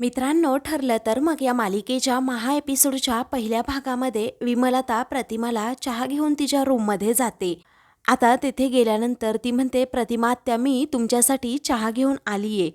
मित्रांनो ठरलं तर मग या मालिकेच्या महा एपिसोडच्या पहिल्या भागामध्ये विमलता प्रतिमाला चहा घेऊन तिच्या रूममध्ये जाते. आता तेथे गेल्यानंतर ती म्हणते प्रतिमा आत्या मी तुमच्यासाठी चहा घेऊन आली आहे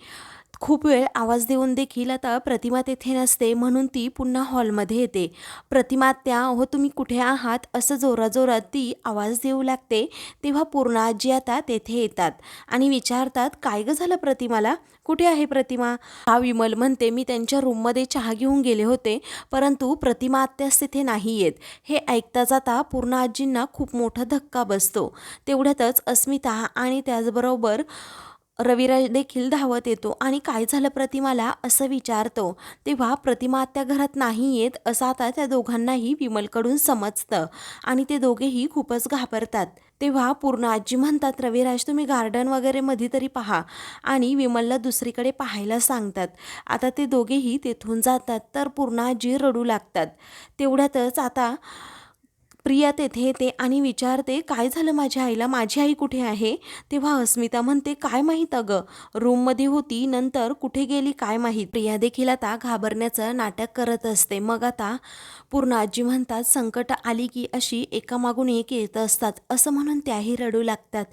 खूप वेळ आवाज देऊन देखील आता प्रतिमा तेथे नसते म्हणून ती पुन्हा हॉलमध्ये येते. प्रतिमा आत्या अहो तुम्ही कुठे आहात? असं जोराजोरात ती आवाज देऊ लागते. तेव्हा पूर्ण आजी आता तेथे येतात आणि विचारतात काय गं झालं प्रतिमाला? कुठे आहे प्रतिमा? हा विमल म्हणते मी त्यांच्या रूममध्ये चहा घेऊन गेले होते परंतु प्रतिमा आत्यास तिथे नाही येत. हे ऐकता जाता पूर्ण आजींना खूप मोठा धक्का बसतो. तेवढ्यातच अस्मिता आणि त्याचबरोबर रविराज देखील धावत येतो आणि काय झालं प्रतिमाला असं विचारतो. तेव्हा प्रतिमा आत्या घरात नाही येत असं आता त्या दोघांनाही विमलकडून समजतं आणि ते दोघेही खूपच घाबरतात. तेव्हा पूर्ण आजी म्हणतात रविराज तुम्ही गार्डन वगैरे मध्ये तरी पहा. आणि विमलला दुसरीकडे पाहायला सांगतात. आता ते दोघेही तेथून जातात तर पूर्ण आजी रडू लागतात. तेवढ्यातच आता प्रिया तेथे येते आणि विचारते काय झालं माझ्या आईला? माझी आई कुठे आहे? तेव्हा अस्मिता म्हणते काय माहीत अगं. रूममध्ये होती नंतर कुठे गेली काय माहीत? प्रिया देखील आता घाबरण्याचं नाटक करत असते. मग आता पूर्ण आजी म्हणतात संकट आली की अशी एकामागून एक येत असतात. असं म्हणून त्याही रडू लागतात.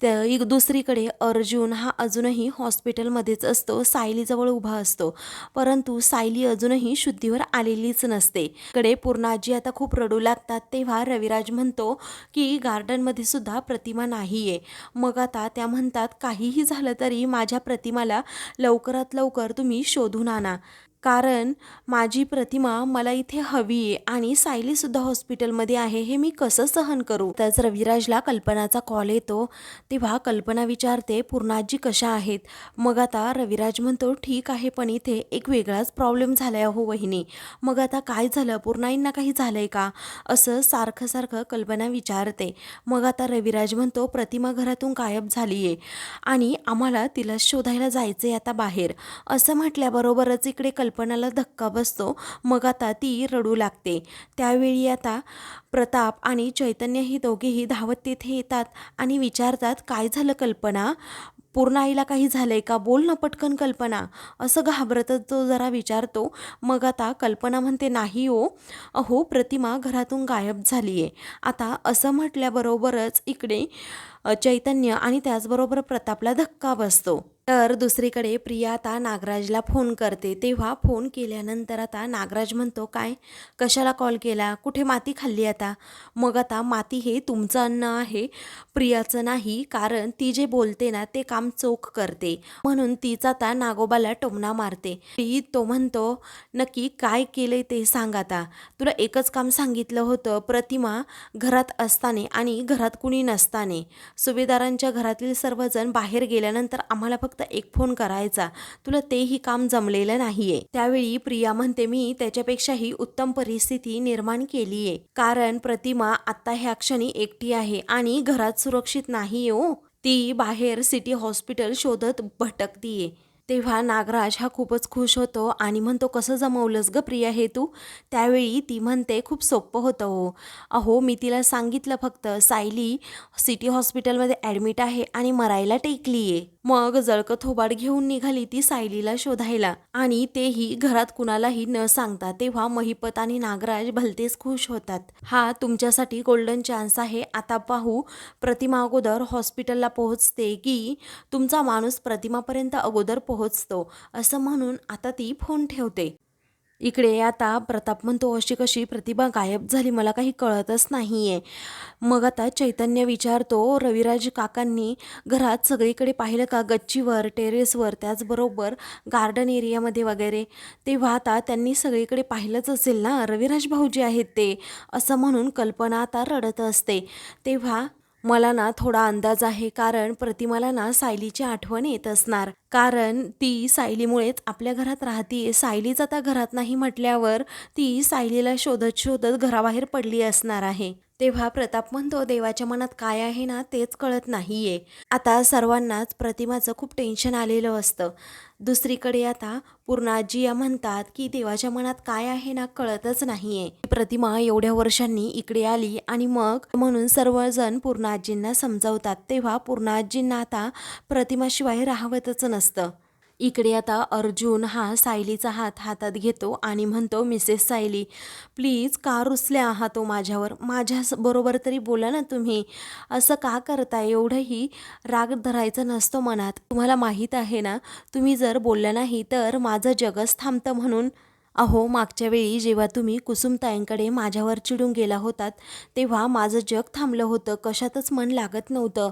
त्या एक दुसरीकडे अर्जुन हा अजूनही हॉस्पिटलमध्येच असतो सायलीजवळ उभा असतो. परंतु सायली अजूनही शुद्धीवर आलेलीच नसते. कडे पूर्णाजी आता खूप रडू लागतात तेव्हा रविराज म्हणतो की गार्डनमध्ये सुद्धा प्रतिमा नाही आहे मग आता त्या म्हणतात काहीही झालं तरी माझ्या प्रतिमाला लवकरात लवकर तुम्ही शोधून आणा. कारण माझी प्रतिमा मला इथे हवी आहे आणि सायलीसुद्धा हॉस्पिटलमध्ये आहे हे मी कसं सहन करू? त्याच रविराजला कल्पनाचा कॉल येतो. तेव्हा कल्पना विचारते पूर्णाजी कशा आहेत? मग आता रविराज म्हणतो ठीक आहे पण इथे एक वेगळाच प्रॉब्लेम झाला आहे हो वहिनी. मग आता काय झालं? पूर्णाईंना काही झालं आहे का? असं सारखं सारखं कल्पना विचारते. मग आता रविराज म्हणतो प्रतिमा घरातून गायब झाली आहे आणि आम्हाला तिला शोधायला जायचं आहे आता बाहेर. असं म्हटल्याबरोबरच इकडे कल्पनाला धक्का बसतो. मग आता ती रडू लागते. त्यावेळी आता प्रताप आणि चैतन्य ही दोघेही धावत तिथे येतात आणि विचारतात काय झालं कल्पना? पूर्ण आईला काही झालंय का? बोल ना पटकन कल्पना. असं घाबरतच तो जरा विचारतो. मग आता कल्पना म्हणते नाही हो. अहो प्रतिमा घरातून गायब झाली आहे आता असं म्हटल्याबरोबरच इकडे चैतन्य आणि त्याचबरोबर प्रतापला धक्का बसतो. तर दुसरीकडे प्रिया आता नागराजला फोन करते. तेव्हा फोन केल्यानंतर आता नागराज म्हणतो काय? कशाला कॉल केला? कुठे माती खाल्ली आता? मग आता माती हे तुमचं अन्न आहे प्रियाचं नाही कारण ती जे बोलते ना ते काम चोख करते. म्हणून तीच आता नागोबाला टोमणा मारते. ती तो म्हणतो नक्की काय केलंय ते सांग आता. तुला एकच काम सांगितलं होतं प्रतिमा घरात असताना आणि घरात कुणी नसताना. सुभेदारांच्या घरातील सर्वजण बाहेर गेल्यानंतर आम्हाला फक्त एक फोन करायचा. तुला तेही काम जमलेलं नाहीये. त्यावेळी प्रिया म्हणते मी त्याच्यापेक्षाही उत्तम परिस्थिती निर्माण केली आहे कारण प्रतिमा आता ह्या क्षणी एकटी आहे आणि घरात सुरक्षित नाही हो. ती बाहेर सिटी हॉस्पिटल शोधत भटकतीये. तेव्हा नागराज हा खूपच खुश होतो आणि म्हणतो कसं जमवलंस ग प्रिया हे तू? त्यावेळी ती म्हणते खूप सोपं होतं हो. अहो मी तिला सांगितलं फक्त सायली सिटी हॉस्पिटलमध्ये ॲडमिट आहे आणि मरायला टेकली आहे मग जळकं थोबाड घेऊन निघाली ती सायलीला शोधायला आणि तेही घरात कुणालाही न सांगता तेव्हा महिपत आणि नागराज भलतेच खुश होतात. हा तुमच्यासाठी गोल्डन चान्स आहे. आता पाहू प्रतिमा अगोदर हॉस्पिटलला पोहोचते की तुमचा माणूस प्रतिमापर्यंत अगोदर पोहोचतो असं म्हणून आता ती फोन ठेवते. इकडे आता प्रताप म्हणतो अशी कशी प्रतिभा गायब झाली मला काही कळतच नाही आहे मग आता चैतन्य विचारतो रविराज काकांनी घरात सगळीकडे पाहिलं का? गच्चीवर टेरेसवर त्याचबरोबर गार्डन एरियामध्ये वगैरे. तेव्हा आता त्यांनी सगळीकडे पाहिलंच असेल ना? रविराज भाऊजी आहेत ते. असं म्हणून कल्पना आता रडत असते. तेव्हा मला ना थोडा अंदाज आहे कारण प्रतिमाला ना सायलीची आठवण येत असणार. कारण ती सायलीमुळेच आपल्या घरात राहतीये सायलीच आता घरात नाही म्हटल्यावर ती सायलीला शोधत शोधत घराबाहेर पडली असणार आहे. तेव्हा प्रताप म्हणतो देवाच्या मनात काय आहे ना तेच कळत नाहीये. आता सर्वांनाच प्रतिमाचं खूप टेन्शन आलेलं असतं. दुसरीकडे आता पूर्णाजी या म्हणतात की देवाच्या मनात काय आहे ना कळतच नाहीये. प्रतिमा एवढ्या वर्षांनी इकडे आली आणि मग म्हणून सर्वजण पूर्णाजींना समजावतात. तेव्हा पूर्णाजींना आता प्रतिमाशिवाय राहवतच नसतं. इकडे आता अर्जुन हा सायलीचा हात हातात घेतो आणि म्हणतो मिसेस सायली प्लीज का रुसल्या आहात तो माझ्यावर. माझ्या बरोबर तरी बोला ना तुम्ही. असं का करताय? एवढंही राग धरायचं नसतो मनात. तुम्हाला माहीत आहे ना तुम्ही जर बोलल्या नाही तर माझं जगच थांबतं म्हणून अहो मागच्या वेळी जेव्हा तुम्ही कुसुमताईंकडे माझ्यावर चिडून गेला होतात तेव्हा माझं जग थांबलं होतं कशातच मन लागत नव्हतं.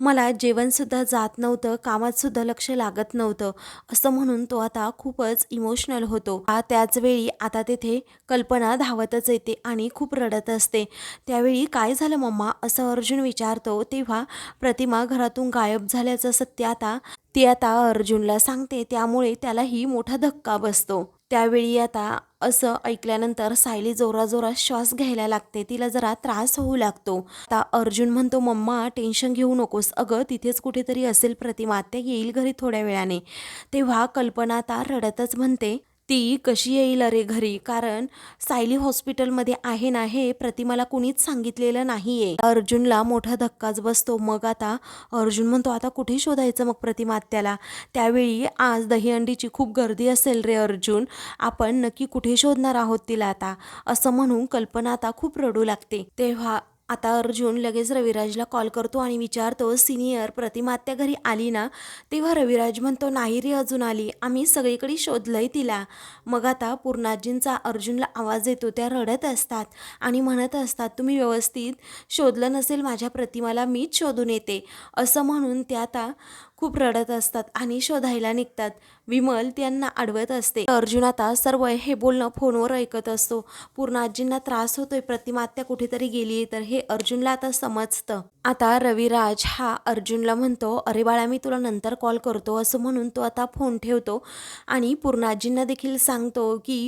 मला जेवणसुद्धा जात नव्हतं कामातसुद्धा लक्ष लागत नव्हतं असं म्हणून तो आता खूपच इमोशनल होतो. त्याचवेळी त्याच वेळी आता तेथे कल्पना धावतच येते आणि खूप रडत असते. त्यावेळी काय झालं मम्मा? असं अर्जुन विचारतो तेव्हा प्रतिमा घरातून गायब झाल्याचं सत्य आता ती आता अर्जुनला सांगते त्यामुळे त्यालाही मोठा धक्का बसतो. त्यावेळी आता असं ऐकल्यानंतर सायली जोराजोरात श्वास घ्यायला लागते. तिला जरा त्रास होऊ लागतो. आता अर्जुन म्हणतो मम्मा टेन्शन घेऊ नकोस. अगं तिथेच कुठेतरी असेल प्रतिमा. त्या येईल घरी थोड्या वेळाने. तेव्हा कल्पना आता रडतच म्हणते ती कशी येईल अरे घरी? कारण सायली हॉस्पिटलमध्ये आहे ना हे प्रतिमाला कुणीच सांगितलेलं नाही आहे अर्जुनला मोठा धक्काच बसतो. मग आता अर्जुन म्हणतो आता कुठे शोधायचं मग प्रतिमा आत्याला? त्यावेळी आज दहीहंडीची खूप गर्दी असेल रे अर्जुन. आपण नक्की कुठे शोधणार आहोत तिला आता? असं म्हणून कल्पना आता खूप रडू लागते. तेव्हा आता अर्जुन लगेच रविराजला कॉल करतो आणि विचारतो सिनियर प्रतिमात्या घरी आली ना? तेव्हा रविराज म्हणतो नाही रे अजून आली. आम्ही सगळीकडे शोधलंय तिला. मग आता पूर्णाजींचा अर्जुनला आवाज येतो त्या रडत असतात आणि म्हणत असतात तुम्ही व्यवस्थित शोधलं नसेल माझ्या प्रतिमाला मीच शोधून येते. असं म्हणून त्या आता खूप रडत असतात आणि शोधायला निघतात. विमल त्यांना अडवत असते. अर्जुन आता सर्व हे बोलणं फोनवर ऐकत असतो. पूर्ण आजींना त्रास होतोय. प्रतिमात्या कुठेतरी गेली तर हे अर्जुनला आता समजतं. आता रविराज हा अर्जुनला म्हणतो अरे बाळा मी तुला नंतर कॉल करतो. असं म्हणून तो आता फोन ठेवतो आणि पूर्णाजींना देखील सांगतो की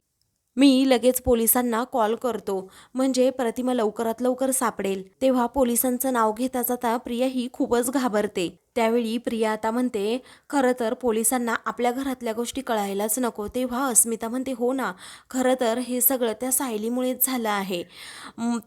मी लगेच पोलिसांना कॉल करतो. म्हणजे प्रतिमा लवकरात लवकर सापडेल. तेव्हा पोलिसांचं नाव घेताच आता प्रिया ही खूपच घाबरते. त्यावेळी प्रिया आता म्हणते खरं तर पोलिसांना आपल्या घरातल्या गोष्टी कळायलाच नको. तेव्हा अस्मिता म्हणते हो ना खरं तर हे सगळं त्या सायलीमुळेच झालं आहे.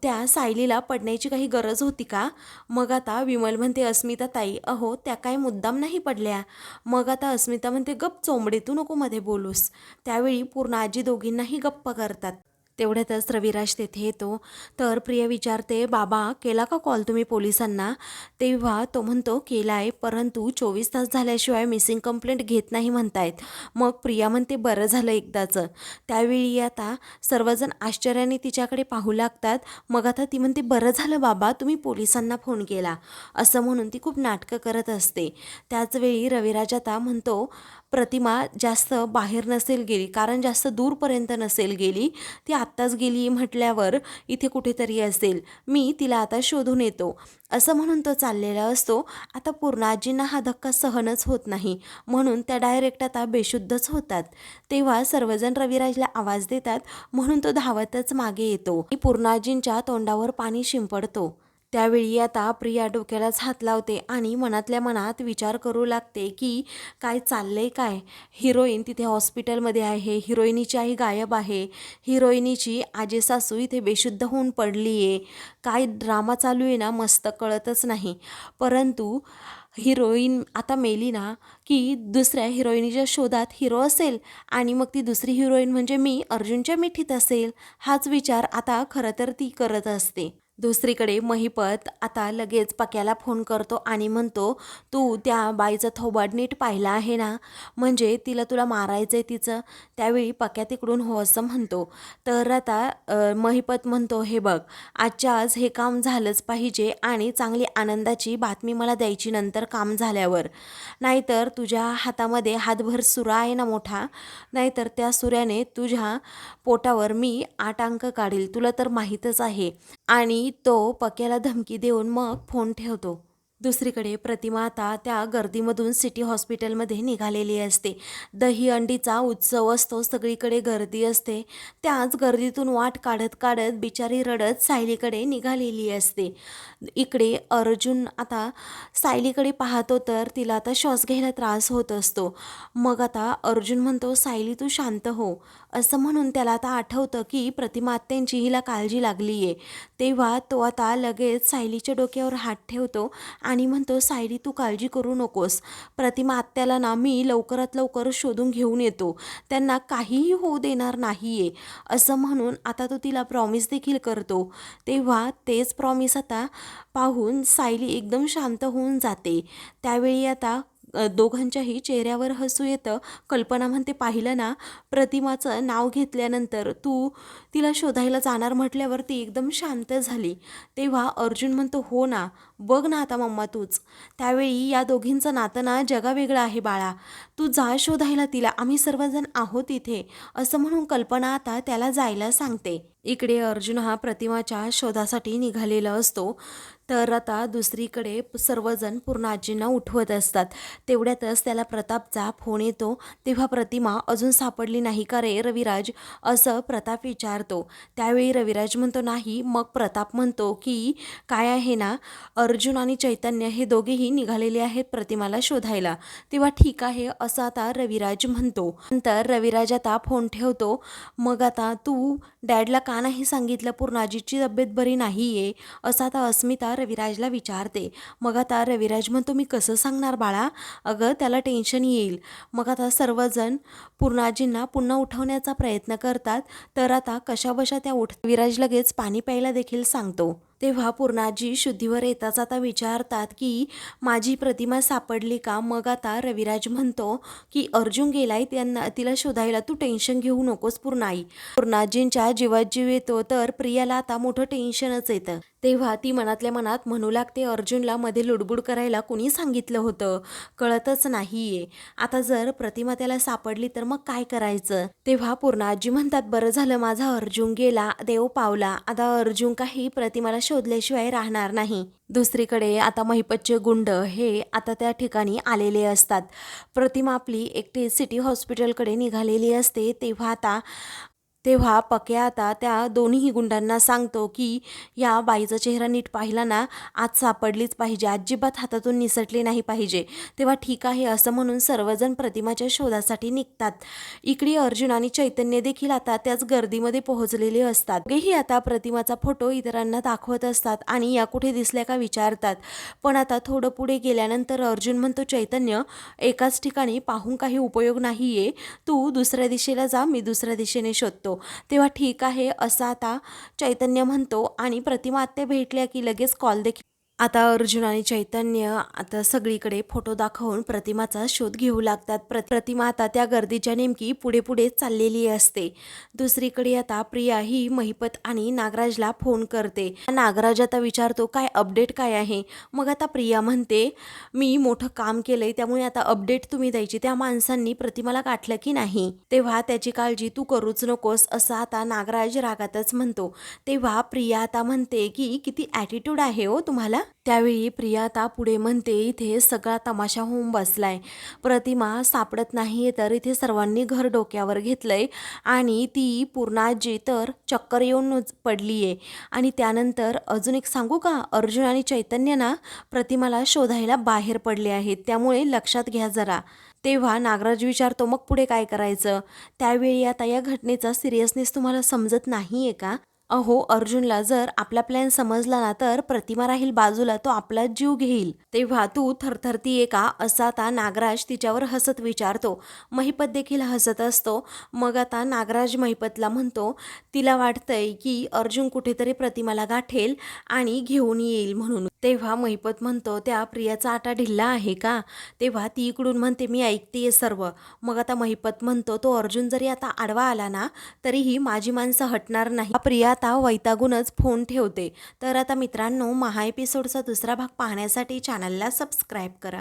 त्या सायलीला पडण्याची काही गरज होती का? मग आता विमल म्हणते अस्मिता ताई अहो त्या काय मुद्दाम नाही पडल्या. मग आता अस्मिता म्हणते गप चोंबडे तू नको मध्ये बोलूस. त्यावेळी पूर्ण आजी दोघींनाही गप्प करतात. तेवढ्यातच रविराज तेथे येतो. तर प्रिया विचारते बाबा केला का कॉल तुम्ही पोलिसांना? तेव्हा तो म्हणतो केला आहे परंतु चोवीस तास झाल्याशिवाय मिसिंग कंप्लेंट घेत नाही म्हणतायत. मग प्रिया म्हणते बरं झालं एकदाचं. त्यावेळी आता सर्वजण आश्चर्याने तिच्याकडे पाहू लागतात. मग आता ती म्हणते बरं झालं बाबा तुम्ही पोलिसांना फोन केला. असं म्हणून ती खूप नाटकं करत असते. त्याचवेळी रविराज आता म्हणतो प्रतिमा जास्त बाहेर नसेल गेली कारण जास्त दूरपर्यंत नसेल गेली ती आत्ताच गेली म्हटल्यावर इथे कुठेतरी असेल. मी तिला आता शोधून येतो. असं म्हणून तो चाललेला असतो. आता पूर्णाजींना हा धक्का सहनच होत नाही. म्हणून त्या डायरेक्ट आता बेशुद्धच होतात. तेव्हा सर्वजण रविराजला आवाज देतात म्हणून तो धावतच मागे येतो. पूर्णाजींच्या तोंडावर पाणी शिंपडतो. त्यावेळी आता प्रिया डोक्यालाच हात लावते आणि मनातल्या मनात विचार करू लागते की काय चाललंय काय? हिरोईन तिथे हॉस्पिटलमध्ये आहे हिरोईनीची आई गायब आहे. हिरोईनीची आजी सासू इथे बेशुद्ध होऊन पडली आहे काय ड्रामा चालू आहे ना मस्त कळतच नाही. परंतु हिरोईन आता मेली ना की दुसऱ्या हिरोईनीच्या शोधात हिरो असेल आणि मग ती दुसरी हिरोईन म्हणजे मी अर्जुनच्या मिठीत असेल. हाच विचार आता खरं तर ती करत असते. दुसरीकडे महिपत आता लगेच पक्याला फोन करतो आणि म्हणतो तू त्या बाईचं थोबाड नीट पाहिलं आहे ना? म्हणजे तिला तुला मारायचं आहे तिचं त्यावेळी पक्या तिकडून हो असं म्हणतो. तर आता महिपत म्हणतो हे बघ आजच्या आज हे काम झालंच पाहिजे आणि चांगली आनंदाची बातमी मला द्यायची नंतर काम झाल्यावर. नाहीतर तुझ्या हातामध्ये हातभर सुरा आहे ना मोठा? नाहीतर त्या सुऱ्याने तुझ्या पोटावर मी आठ अंक काढील. तुला तर माहीतच आहे. आणि तो पक्याला धमकी देऊन मग फोन ठेवतो. दुसरीकडे प्रतिमा आता त्या गर्दीमधून सिटी हॉस्पिटलमध्ये निघालेली असते. दही अंडीचा उत्सव असतो सगळीकडे गर्दी असते. त्याच गर्दीतून वाट काढत काढत बिचारी रडत सायलीकडे निघालेली असते. इकडे अर्जुन आता सायलीकडे पाहतो तर तिला आता श्वास घ्यायला त्रास होत असतो. मग आता अर्जुन म्हणतो सायली तू शांत हो. असं म्हणून त्याला आता आठवतं की प्रतिमात्यांची हिला काळजी लागली आहे तेव्हा तो आता लगेच सायलीच्या डोक्यावर हात ठेवतो आणि म्हणतो सायली तू काळजी करू नकोस. प्रतिमा आत्याला ना मी लवकरात लवकर शोधून घेऊन येतो. त्यांना काहीही होऊ देणार नाही आहे असं म्हणून आता तो तिला प्रॉमिस देखील करतो. तेव्हा तेच प्रॉमिस आता पाहून सायली एकदम शांत होऊन जाते. त्यावेळी आता दोघांच्याही चेहऱ्यावर हसू येतं. कल्पना म्हणते पाहिलं ना प्रतिमाचं नाव घेतल्यानंतर तू तिला शोधायला जाणार म्हटल्यावर ती एकदम शांत झाली. तेव्हा अर्जुन म्हणतो हो ना बघ ना आता मम्मा तूच. त्यावेळी या दोघींचं नातं ना जगावेगळं आहे बाळा. तू जा शोधायला तिला. आम्ही सर्वजण आहोत इथे. असं म्हणून कल्पना आता त्याला जायला सांगते. इकडे अर्जुन हा प्रतिमाच्या शोधासाठी निघालेला असतो. तर आता दुसरीकडे सर्वजण पूर्ण आजींना उठवत असतात. तेवढ्यातच त्याला प्रतापचा फोन येतो. तेव्हा प्रतिमा अजून सापडली नाही का रे रविराज? असं प्रताप विचारतो. त्यावेळी रविराज म्हणतो नाही. मग प्रताप म्हणतो की काय आहे ना अर्जुन आणि चैतन्य हे दोघेही निघालेले आहेत प्रतिमाला शोधायला. तेव्हा ठीक आहे असं आता रविराज म्हणतो. नंतर रविराज आता फोन ठेवतो. मग आता तू डॅडला का नाही सांगितलं पूर्णाजीची तब्येत बरी नाही आहे असं आता अस्मिता रविराजला विचारते. मग आता रविराज म्हणतो मी कसं सांगणार बाळा? अगं त्याला टेन्शन येईल. मग आता सर्वजण पूर्णाजींना पुन्हा उठवण्याचा प्रयत्न करतात तर आता कशाबशा त्या उठ विराज लगेच पाणी प्यायला देखील सांगतो. तेव्हा पूर्णाजी शुद्धीवर येताच आता विचारतात की माझी प्रतिमा सापडली का? मग आता रविराज म्हणतो की अर्जुन गेलाय त्यांना तिला शोधायला तू टेन्शन घेऊ नकोस पूर्णाई. पूर्णाजींच्या जीवात जीव येतो तर प्रियाला आता मोठं टेन्शनच येतं. तेव्हा ती मनातल्या मनात म्हणू लागते अर्जुनला मध्ये लुडबुड करायला कुणी सांगितलं होतं? कळतच नाहीये. आता जर प्रतिमा त्याला सापडली तर मग काय करायचं? तेव्हा पूर्णाजी म्हणतात बरं झालं माझा अर्जुन गेला. देव पावला. आता अर्जुन काही प्रतिमाला शोधल्याशिवाय राहणार नाही. दुसरीकडे आता महिपतचे गुंड हे आता त्या ठिकाणी आलेले असतात. प्रतिमा आपली एकटी सिटी हॉस्पिटलकडे निघालेली असते तेव्हा आता तेव्हा पक्या आता त्या दोन्ही गुंडांना सांगतो की या बाईचा चेहरा नीट पाहिला ना आज सापडलीच पाहिजे अजिबात हातातून निसटली नाही पाहिजे. तेव्हा ठीक आहे असं म्हणून सर्वजण प्रतिमाच्या शोधासाठी निघतात. इकडे अर्जुन आणि चैतन्य देखील आता त्याच गर्दीमध्ये पोहोचलेले असतात. दोघेही आता प्रतिमाचा फोटो इतरांना दाखवत असतात आणि या कुठे दिसल्या का विचारतात. पण आता थोडं पुढे गेल्यानंतर अर्जुन म्हणतो चैतन्य एकाच ठिकाणी पाहून काही उपयोग नाहीये. तू दुसऱ्या दिशेला जा मी दुसऱ्या दिशेने शोधतो. तेव्हा ठीक आहे असं आता चैतन्य म्हणतो आणि प्रतिमा आत्या भेटल्या की लगेच कॉल देखील आता अर्जुन आणि चैतन्य आता सगळीकडे फोटो दाखवून प्रतिमाचा शोध घेऊ लागतात. प्र प्रतिमा आता त्या गर्दीच्या नेमकी पुढे पुढे चाललेली असते. दुसरीकडे आता प्रिया ही महिपत आणि नागराजला फोन करते. नागराज आता विचारतो काय अपडेट काय आहे? मग आता प्रिया म्हणते मी मोठं काम केलंय त्यामुळे आता अपडेट तुम्ही द्यायची त्या माणसांनी प्रतिमाला गाठलं की नाही? तेव्हा त्याची काळजी तू करूच नकोस असं आता नागराज रागातच म्हणतो. तेव्हा प्रिया आता म्हणते की किती ॲटिट्यूड आहे हो तुम्हाला? त्यावेळी प्रिया आता पुढे म्हणते इथे सगळा तमाशा होऊन बसलाय. प्रतिमा सापडत नाही तर इथे सर्वांनी घर डोक्यावर घेतलंय आणि ती पूर्णाजी तर चक्कर येऊन पडली आहे आणि त्यानंतर अजून एक सांगू का? अर्जुन आणि चैतन्य ना प्रतिमाला शोधायला बाहेर पडले आहेत. त्यामुळे लक्षात घ्या जरा. तेव्हा नागराज विचारतो मग पुढे काय करायचं? त्यावेळी आता या घटनेचा सिरियसनेस तुम्हाला समजत नाही आहे का? अहो अर्जुनला जर आपला प्लॅन समजला ना तर प्रतिमा राहील बाजूला तो आपला जीव घेईल. तेव्हा तू थरथरतीये का असा आता नागराज तिच्यावर हसत विचारतो. महिपत देखील हसत असतो. मग आता नागराज महिपतला म्हणतो तिला वाटतंय की अर्जुन कुठेतरी प्रतिमाला गाठेल आणि घेऊन येईल म्हणून. तेव्हा महिपत म्हणतो त्या प्रियाचा आटा ढिल्ला आहे का? तेव्हा ती इकडून म्हणते मी ऐकते सर्व. मग आता महिपत म्हणतो तो अर्जुन जरी आता आडवा आला ना तरीही माझी माणसं हटणार नाही. प्रिया आता वैतागूनच फोन ठेवते. तर आता मित्रांनो महा एपिसोडचा दुसरा भाग पाहण्यासाठी चॅनलला सबस्क्राईब करा.